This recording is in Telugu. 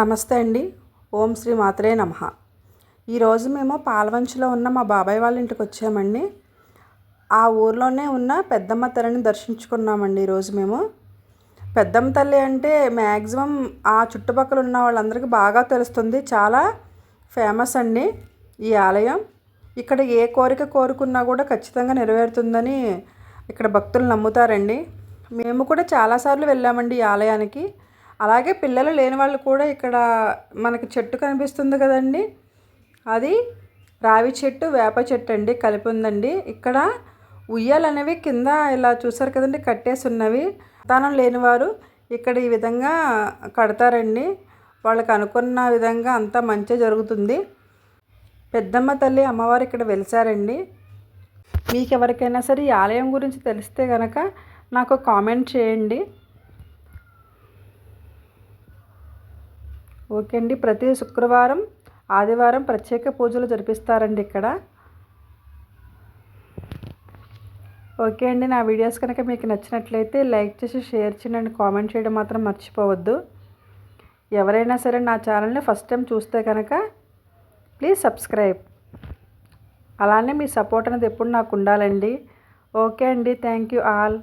నమస్తే అండి. ఓం శ్రీ మాత్రే నమ. ఈరోజు మేము పాలవంచిలో ఉన్న మా బాబాయ్ వాళ్ళ ఇంటికి వచ్చామండి. ఆ ఊర్లోనే ఉన్న పెద్దమ్మ తల్లిని దర్శించుకున్నామండి ఈరోజు మేము. పెద్దమ్మ తల్లి అంటే మ్యాక్సిమం ఆ చుట్టుపక్కల ఉన్న వాళ్ళందరికీ బాగా తెలుస్తుంది. చాలా ఫేమస్ అండి ఈ ఆలయం. ఇక్కడ ఏ కోరిక కోరుకున్నా కూడా ఖచ్చితంగా నెరవేరుతుందని ఇక్కడ భక్తులు నమ్ముతారండి. మేము కూడా చాలాసార్లు వెళ్ళామండి ఈ ఆలయానికి. అలాగే పిల్లలు లేని వాళ్ళు కూడా ఇక్కడ మనకి చెట్టు కనిపిస్తుంది కదండి. అది రావి చెట్టు వేప చెట్టు అండి కలిపి ఉందండి. ఇక్కడ ఉయ్యాలు అనేవి కింద ఇలా చూసారు కదండి కట్టేసి ఉన్నవి. సంతానం లేనివారు ఇక్కడ ఈ విధంగా కడతారండి. వాళ్ళకి అనుకున్న విధంగా అంతా మంచి జరుగుతుంది. పెద్దమ్మ తల్లి అమ్మవారు ఇక్కడ వెలిసారండి. మీకు ఎవరికైనా సరే ఈ ఆలయం గురించి తెలిస్తే కనుక నాకు కామెంట్ చేయండి. ఓకే అండి. ప్రతి శుక్రవారం ఆదివారం ప్రత్యేక పూజలు జరిపిస్తారండి ఇక్కడ. ఓకే అండి. నా వీడియోస్ కనుక మీకు నచ్చినట్లయితే లైక్ చేసి షేర్ చేయండి కామెంట్ చేయడం మాత్రం మర్చిపోవద్దు. ఎవరైనా సరే నా ఛానల్ని ఫస్ట్ టైం చూస్తే కనుక ప్లీజ్ సబ్స్క్రైబ్. అలానే మీ సపోర్ట్ అనేది ఎప్పుడు నాకు ఉండాలండి. ఓకే అండి. Thank you all.